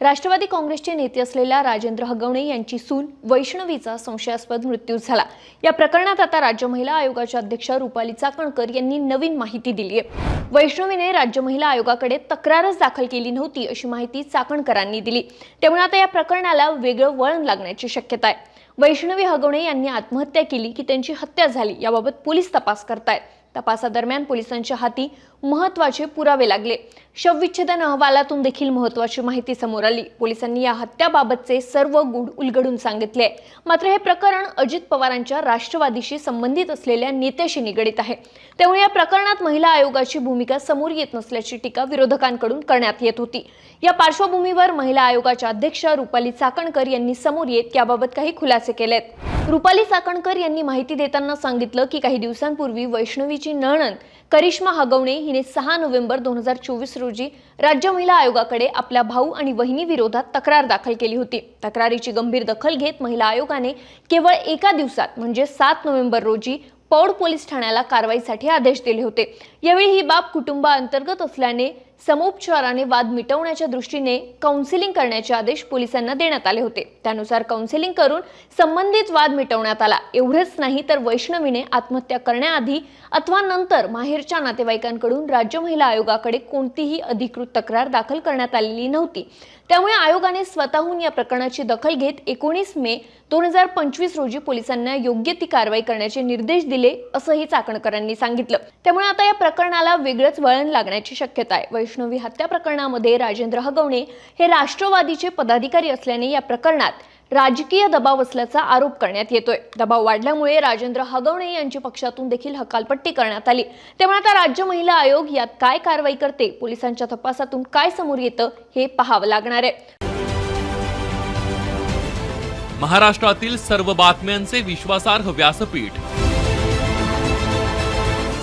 राष्ट्रवादी काँग्रेसचे नेते असलेल्या राजेंद्र हगवणे यांची सून वैष्णवीचा संशयास्पद मृत्यू झाला. या प्रकरणात आता राज्य महिला आयोगाच्या अध्यक्षा रुपाली चाकणकर यांनी नवीन माहिती दिली आहे. वैष्णवीने राज्य महिला आयोगाकडे तक्रारच दाखल केली नव्हती अशी माहिती चाकणकरांनी दिली. त्यामुळे आता या प्रकरणाला वेगळं वळण लागण्याची शक्यता आहे. वैष्णवी हगवणे यांनी आत्महत्या केली की त्यांची हत्या झाली याबाबत पोलीस तपास करतायत. तपासादरम्यान पोलिसांच्या हाती महत्त्वाचे पुरावे लागले. शवविच्छेदन अहवालातून देखील महत्वाची माहिती समोर आली. पोलिसांनी या हत्याबाबतचे सर्व गुढ उलगडून सांगितले. आहे. मात्र हे प्रकरण अजित पवारांच्या राष्ट्रवादीशी संबंधित असलेल्या नेत्याशी निगडीत आहे. त्यामुळे या प्रकरणात महिला आयोगाची भूमिका समोर येत नसल्याची टीका विरोधकांकडून करण्यात येत होती. या पार्श्वभूमीवर महिला आयोगाच्या अध्यक्ष रुपाली चाकणकर यांनी समोर येत याबाबत काही खुलासे केलेत. रुपाली चाकणकर यांनी माहिती देताना सांगितलं की काही दिवसांपूर्वी वैष्णवीची नणंद करिश्मा हगवणे हिने सहा नोव्हेंबर दोन हजार चोवीस रोजी राज्य महिला आयोगाकडे आपल्या भाऊ आणि वहिनी विरोधात तक्रार दाखल केली होती. तक्रारीची गंभीर दखल घेत महिला आयोगाने केवळ एका दिवसात म्हणजे सात नोव्हेंबर रोजी पौड पोलीस ठाण्याला कारवाईसाठी आदेश दिले होते. यावेळी ही बाब कुटुंबाअंतर्गत असल्याने समोपचाराने वाद मिटवण्याच्या दृष्टीने काउन्सिलिंग करण्याचे आदेश पोलिसांना देण्यात आले होते. त्यानुसार काउन्सिलिंग करून संबंधित वाद मिटवण्यात आला. एवढेच नाही तर वैष्णवीने आत्महत्या करण्याआधी अथवा नंतर माहेरच्या नातेवाईकांकडून राज्य महिला आयोगाकडे कोणतीही अधिकृत तक्रार दाखल करण्यात आलेली नव्हती. त्यामुळे आयोगाने स्वतःहून या प्रकरणाची दखल घेत एकोणीस मे दोन हजार पंचवीस रोजी पोलिसांना योग्य ती कारवाई करण्याचे निर्देश दिले असंही चाकणकरांनी सांगितलं. त्यामुळे आता या प्रकरणाला वेगळंच वळण लागण्याची शक्यता आहे. वैष्णवी हत्या प्रकरणामध्ये राजेंद्र हगवणे हे राष्ट्रवादीचे पदाधिकारी असल्याने या प्रकरणात राजकीय दबाव असल्याचा आरोप करण्यात येतोय. दबाव वाढल्यामुळे राजेंद्र हगवणे यांची पक्षातून देखील हकालपट्टी करण्यात आली. त्यामुळे आता राज्य महिला आयोग यात काय कारवाई करते? पोलिसांच्या तपासातून काय समोर येतं हे पाहावं लागणार आहे. महाराष्ट्रातील सर्व बातम्यांचे विश्वासार्ह व्यासपीठ